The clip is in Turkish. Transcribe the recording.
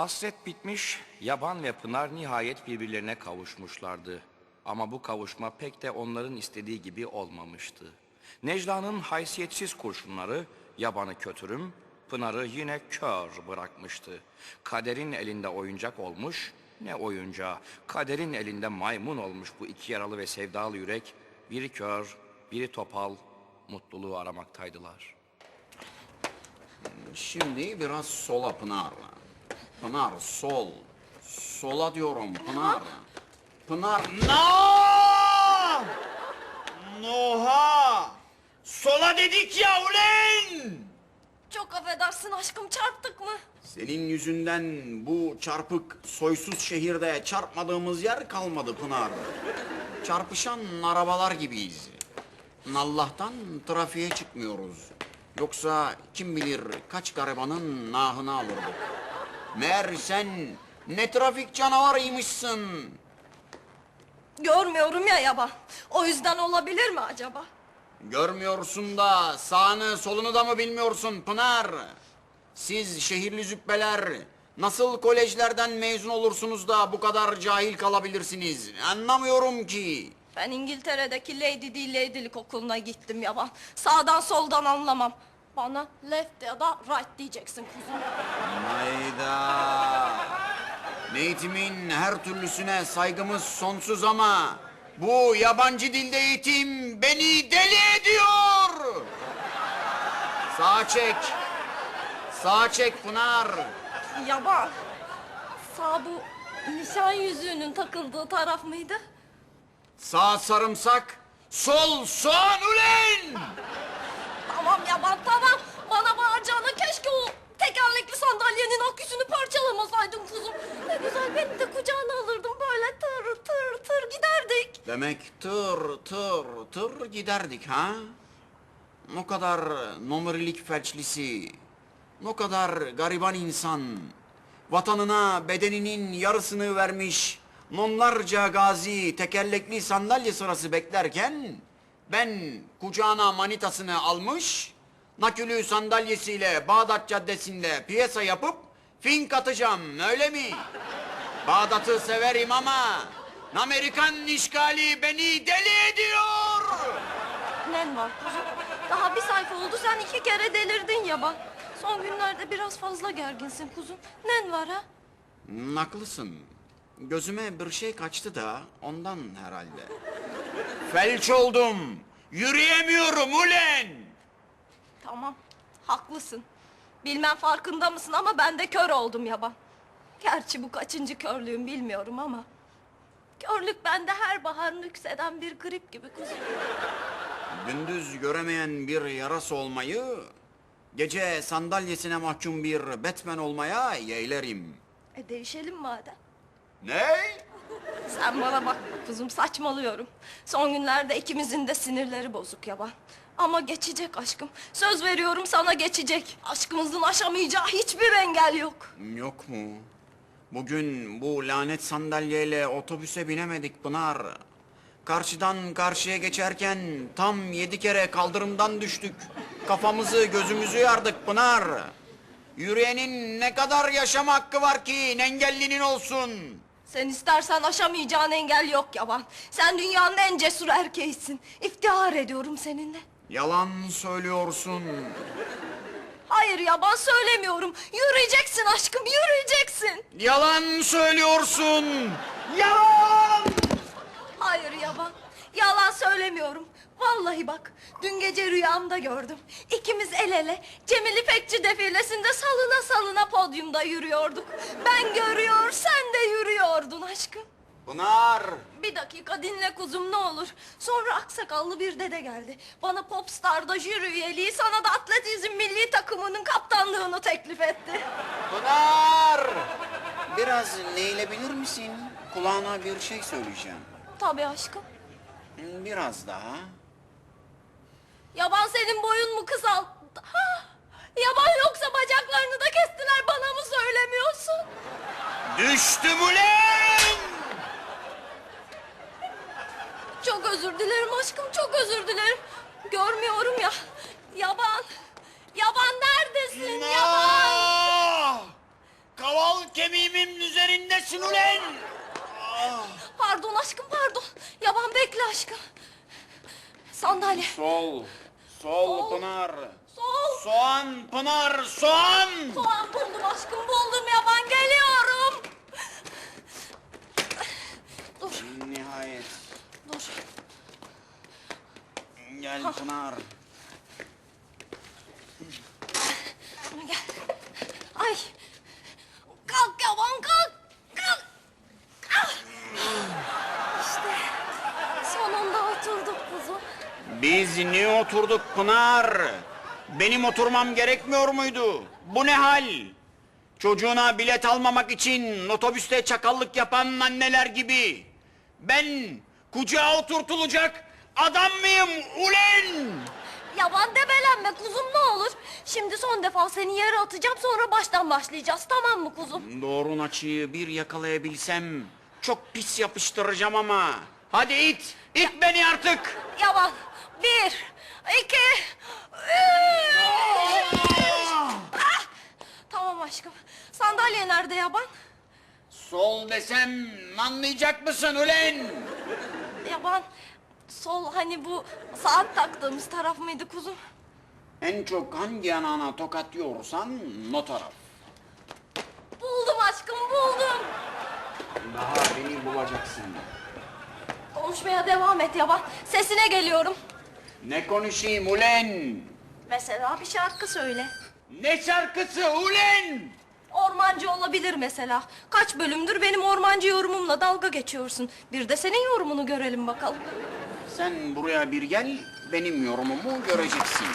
Hasret bitmiş, Yaban ve Pınar nihayet birbirlerine kavuşmuşlardı. Ama bu kavuşma pek de onların istediği gibi olmamıştı. Necla'nın haysiyetsiz kurşunları Yaban'ı kötürüm, Pınar'ı yine kör bırakmıştı. Kaderin elinde oyuncak olmuş, ne oyuncağı, kaderin elinde maymun olmuş bu iki yaralı ve sevdalı yürek, biri kör, biri topal, mutluluğu aramaktaydılar. Şimdi biraz sola Pınar. Pınar sol. Sola diyorum Pınar. Pınar No! Noha! Sola dedik ya ulen! Çok affedersin aşkım çarptık mı? senin yüzünden bu çarpık soysuz şehirde çarpmadığımız yer kalmadı Pınar. Çarpışan arabalar gibiyiz. Allah'tan trafiğe çıkmıyoruz. Yoksa kim bilir kaç garibanın nahını alırdık. Meğer sen ne trafik canavarıymışsın. Görmüyorum ya yaban. O yüzden olabilir mi acaba? Görmüyorsun da sağını solunu da mı bilmiyorsun Pınar? Siz şehirli züppeler nasıl kolejlerden mezun olursunuz da bu kadar cahil kalabilirsiniz? Anlamıyorum ki. Ben İngiltere'deki Lady D Lady'lik okuluna gittim yaban. Sağdan soldan anlamam. Bana left ya da right diyeceksin kuzum. Hayda. Eğitimin her türlüsüne saygımız sonsuz ama bu yabancı dilde eğitim beni deli ediyor. Sağa çek. Sağa çek Pınar. Yaban. Sağ bu nişan yüzüğünün takıldığı taraf mıydı? Sağ sarımsak, sol soğan ulen! Tamam yaban tamam. Bana bağıracağına keşke o tekerlekli sandalyenin aküsünü parçalamasaydın kuzum. Ne güzel beni de kucağına alırdın böyle tır tır tır giderdik. Demek tır tır tır giderdik ha? O kadar nomerilik felçlisi, o kadar gariban insan, vatanına bedeninin yarısını vermiş, onlarca gazi tekerlekli sandalye sırası beklerken, ben kucağına manitasını almış, nakülü sandalyesiyle Bağdat Caddesi'nde piyasa yapıp fink atacağım öyle mi? Bağdat'ı severim ama Amerikan işgali beni deli ediyor. Nen var kuzum. Daha bir sayfa oldu sen iki kere delirdin yaban. Son günlerde biraz fazla gerginsin kuzum. Nen var ha? Hmm, Haklısın. Gözüme bir şey kaçtı da ondan herhalde. Felç oldum. Yürüyemiyorum ulen. Tamam haklısın. Bilmem farkında mısın ama ben de kör oldum yaban. Gerçi bu kaçıncı körlüğüm bilmiyorum ama. Körlük bende her bahar nükseden bir grip gibi kuzum. Gündüz göremeyen bir yarası olmayı, gece sandalyesine mahkum bir Batman olmaya yeğlerim. E değişelim madem. Ne? Sen bana bak kuzum saçmalıyorum. Son günlerde ikimizin de sinirleri bozuk yaban. Ama geçecek aşkım. Söz veriyorum sana geçecek. Aşkımızın aşamayacağı hiçbir engel yok. Yok mu? Bugün bu lanet sandalyeyle otobüse binemedik Pınar. Karşıdan karşıya geçerken tam yedi kere kaldırımdan düştük. Kafamızı gözümüzü yardık Pınar. Yürüyenin ne kadar yaşama hakkı var ki engellinin olsun. Sen istersen aşamayacağın engel yok yaban. Sen dünyanın en cesur erkeğisin. İftihar ediyorum seninle. Yalan söylüyorsun. Hayır yaban söylemiyorum. Yürüyeceksin aşkım yürüyeceksin. Yalan söylüyorsun. Yalan! Hayır yaban. Yalan söylemiyorum. Vallahi bak dün gece rüyamda gördüm. İkimiz el ele Cemil İpekçi defilesinde salına salına podyumda yürüyorduk. Ben görüyor sen de yürüyordun aşkım. Pınar. Bir dakika dinle kuzum ne olur. Sonra aksakallı bir dede geldi. Bana Popstar'da jüri üyeliği sana da atletizm milli takımının kaptanlığını teklif etti. Pınar. Biraz neylebilir misin? Kulağına bir şey söyleyeceğim. Tabii aşkım. Biraz daha. Yaban senin boyun mu kısaldı? Ha! Yaban yoksa bacaklarını da kestiler bana mı söylemiyorsun? Düştüm ulen! Çok özür dilerim aşkım çok özür dilerim. Görmüyorum ya. Yaban. Yaban neredesin yaban? Ah! Kaval kemiğimin üzerindesin ulen. Pardon aşkım pardon. Yaban bekle aşkım. Sandalye. Sol. Sol Sol. Pınar. Sol. Soğan Pınar soğan. Soğan buldum aşkım buldum yaban geliyorum. Gel Pınar. Gel. Ay. Kalk yaban kalk. Kalk. Ah. İşte sonunda oturduk kuzum. Biz niye oturduk Pınar? Benim oturmam gerekmiyor muydu? Bu ne hal? Çocuğuna bilet almamak için otobüste çakallık yapan anneler gibi. Ben kucağa oturtulacak adam mıyım ulen? Yaban debelenme kuzum ne olur. Şimdi son defa seni yere atacağım sonra baştan başlayacağız tamam mı kuzum? Doğrun açıyı bir yakalayabilsem çok pis yapıştıracağım ama. Hadi it, it beni artık. Yaban. Bir, iki, üç. Ah! Tamam aşkım. Sandalye nerede yaban? Sol desem anlayacak mısın ulen? Yaban. Sol hani bu saat taktığımız taraf mıydı kuzum? En çok hangi yanağına tokat yiyorsan o taraf. Buldum aşkım buldum. Daha beni bulacaksın. Konuşmaya devam et yaban. Sesine geliyorum. Ne konuşayım ulen? Mesela bir şarkı söyle. Ne şarkısı ulen? Ormancı olabilir mesela. Kaç bölümdür benim ormancı yorumumla dalga geçiyorsun. Bir de senin yorumunu görelim bakalım. Sen buraya bir gel, benim yorumumu göreceksin.